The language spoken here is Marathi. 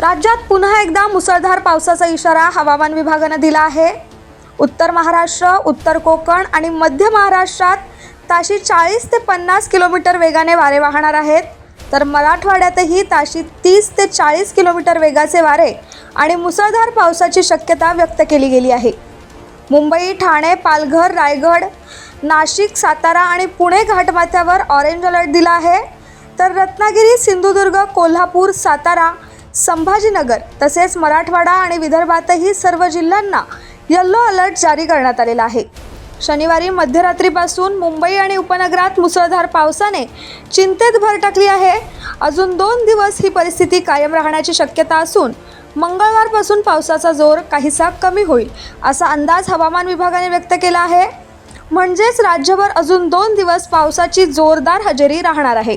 राज्यात पुन्हा एकदा मुसळधार पावसाचा इशारा हवामान विभागानं दिला आहे. उत्तर महाराष्ट्र उत्तर कोकण आणि मध्य महाराष्ट्रात ताशी चाळीस ते पन्नास किलोमीटर वेगाने वारे वाहणार आहेत. तर मराठवाड्यातही ताशी तीस ते चाळीस किलोमीटर वेगाचे वारे आणि मुसळधार पावसाची शक्यता व्यक्त केली गेली आहे. मुंबई ठाणे पालघर रायगड नाशिक सातारा आणि पुणे घाटमाथ्यावर ऑरेंज अलर्ट दिला आहे. तर रत्नागिरी सिंधुदुर्ग कोल्हापूर सातारा संभाजीनगर तसेच मराठवाडा आणि विदर्भातही सर्व जिल्ह्यांना येल्लो अलर्ट जारी करण्यात आलेला आहे. शनिवारी मध्यरात्रीपासून मुंबई आणि उपनगरात मुसळधार पावसाने चिंतेत भर टाकली आहे. अजून दोन दिवस ही परिस्थिती कायम राहण्याची शक्यता असून मंगळवारपासून पावसाचा जोर काहीसा कमी होईल असा अंदाज हवामान विभागाने व्यक्त केला आहे. म्हणजेच राज्यभर अजून दोन दिवस पावसाची जोरदार हजेरी राहणार आहे.